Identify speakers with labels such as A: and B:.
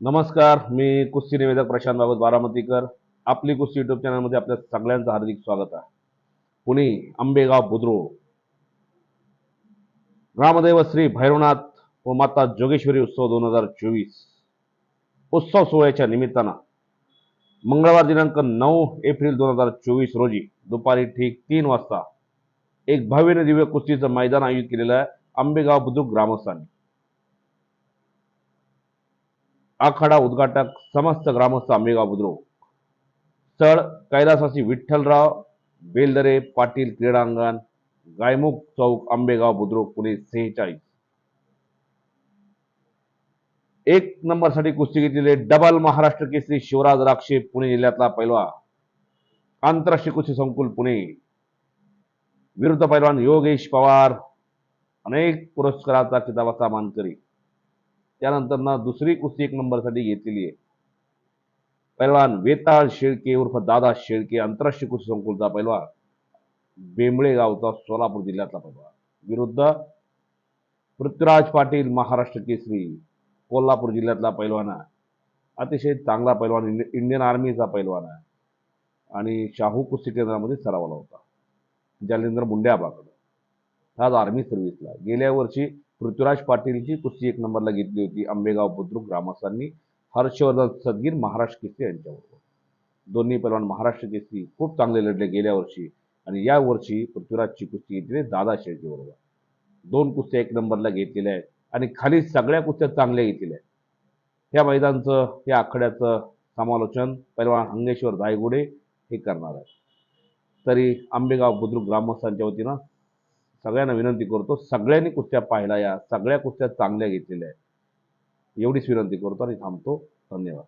A: नमस्कार मी कुस्ती निवेदक प्रशांत बाबत बारामतीकर. आपली कुस्ती युट्यूब चॅनलमध्ये आपल्या सगळ्यांचं हार्दिक स्वागत आहे. पुणे आंबेगाव बुद्रुक. रामदेव श्री भैरवनाथ व माता जोगेश्वरी उत्सव दोन हजार चोवीस. उत्सव सोहळ्याच्या निमित्तानं मंगळवार दिनांक नऊ एप्रिल दोन हजार चोवीस रोजी दुपारी ठीक तीन वाजता एक भव्य दिव्य कुस्तीचं मैदान आयोजित केलेलं आहे आंबेगाव बुद्रुक ग्रामस्थांनी. आखाडा उद्घाटक समस्त ग्रामस्थ आंबेगाव बुद्रुक स्थळ कैलासाची विठ्ठलराव बेलदरे पाटील क्रीडांगण गायमुख चौक आंबेगाव बुद्रुक पुणे सेहेचाळीस. एक नंबरसाठी कुस्ती घेतलेले डबल महाराष्ट्र केसरी शिवराज राक्षे पुणे जिल्ह्यातला पैलवा. आंतरराष्ट्रीय कुस्ती संकुल पुणे. विरुद्ध पैलवान योगेश पवार अनेक पुरस्काराचा किताबाचा मानकरी. त्यानंतर ना दुसरी कुस्ती एक नंबरसाठी घेतलेली आहे. पैलवान वेताळ शेळके उर्फ दादा शेळके आंतरराष्ट्रीय कुस्ती संकुलचा पैलवान बेंबळे गावचा सोलापूर जिल्ह्यातला पैलवान. विरुद्ध पृथ्वीराज पाटील महाराष्ट्र केसरी कोल्हापूर जिल्ह्यातला पैलवान आहे. अतिशय चांगला पैलवान इंडि- इंडियन आर्मीचा पैलवान आहे. आणि शाहू कुस्ती केंद्रामध्ये सरावला होता. जालेंद्र मुंडे आबाकडं आज आर्मी सर्व्हिसला गेल्या वर्षी पृथ्वीराज पाटीलची कुस्ती एक नंबरला घेतली होती. आंबेगाव बुद्रुक ग्रामस्थांनी हर्षवर्धन सदगीर महाराष्ट्र केसरी यांच्याबरोबर. दोन्ही पैलवान महाराष्ट्र केसरी खूप चांगले लढले गेल्या वर्षी आणि या वर्षी पृथ्वीराजची कुस्ती घेतली दादा शेळकेबरोबर दोन कुस्त्या एक नंबरला घेतलेल्या आहेत आणि खाली सगळ्या कुस्त्या चांगल्या घेतलेल्या आहेत. या मैदानचं या आखाड्याचं समालोचन पैलवान हंगेश्वर दायगुडे हे करणार आहेत. तरी आंबेगाव बुद्रुक ग्रामस्थांच्या वतीनं सगळ्यांना विनंती करतो सगळ्यांनी कुस्त्या पाहिल्या या सगळ्या कुस्त्या चांगल्या घेतलेल्या आहेत. एवढीच विनंती करतो आणि थांबतो. धन्यवाद.